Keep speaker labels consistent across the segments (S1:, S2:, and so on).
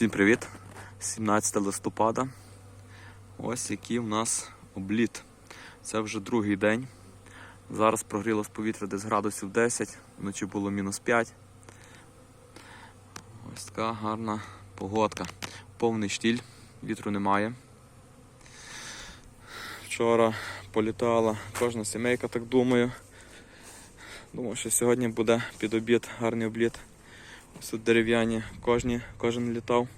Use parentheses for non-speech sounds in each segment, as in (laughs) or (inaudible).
S1: Всім привіт! 17 листопада. Ось який у нас обліт. Це вже другий день. Зараз прогрілось повітря десь градусів 10, вночі було мінус 5. Ось така гарна погодка. Повний штіль, вітру немає. Вчора політала кожна сімейка, так думаю. Думаю, що сьогодні буде під обід гарний обліт. Тут дерев'яні кожні, кожен літав.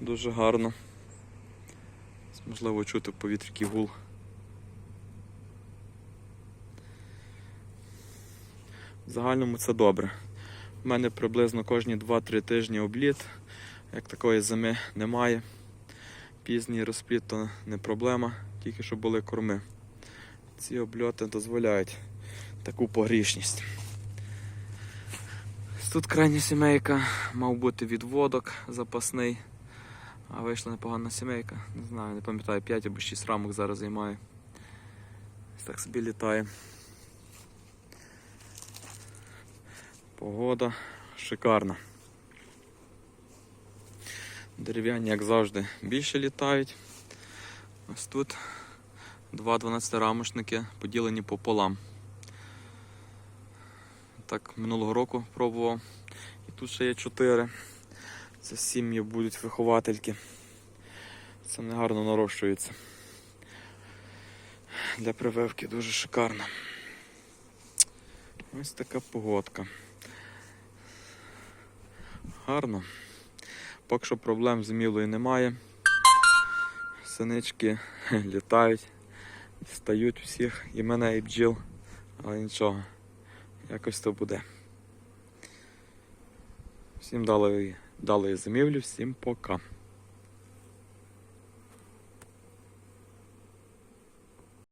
S1: Дуже гарно. Можливо чути в повітрі гул. В загальному це добре. У мене приблизно кожні 2-3 тижні обліт. Як такої зими немає. Пізній розпліт то не проблема, тільки щоб були корми. Ці обльоти дозволяють таку погрішність. Тут крайня сімейка, мав бути відводок запасний, а вийшла непогана сімейка. Не знаю, не пам'ятаю, 5 або 6 рамок зараз займає. Ось так собі літає. Погода шикарна. Дерев'яні, як завжди, більше літають. Ось тут два 12-рамошники поділені пополам. Так, минулого року пробував. І тут ще є 4. Це сім'ї будуть виховательки. Це не гарно нарощується. Для прививки дуже шикарно. Ось така погодка. Гарно. Поки що проблем з мілою немає. Синички (laughs) літають, стають всіх, і мене, і бджіл, але нічого. Якось то буде. Всім дали, дали зимівлю, всім пока.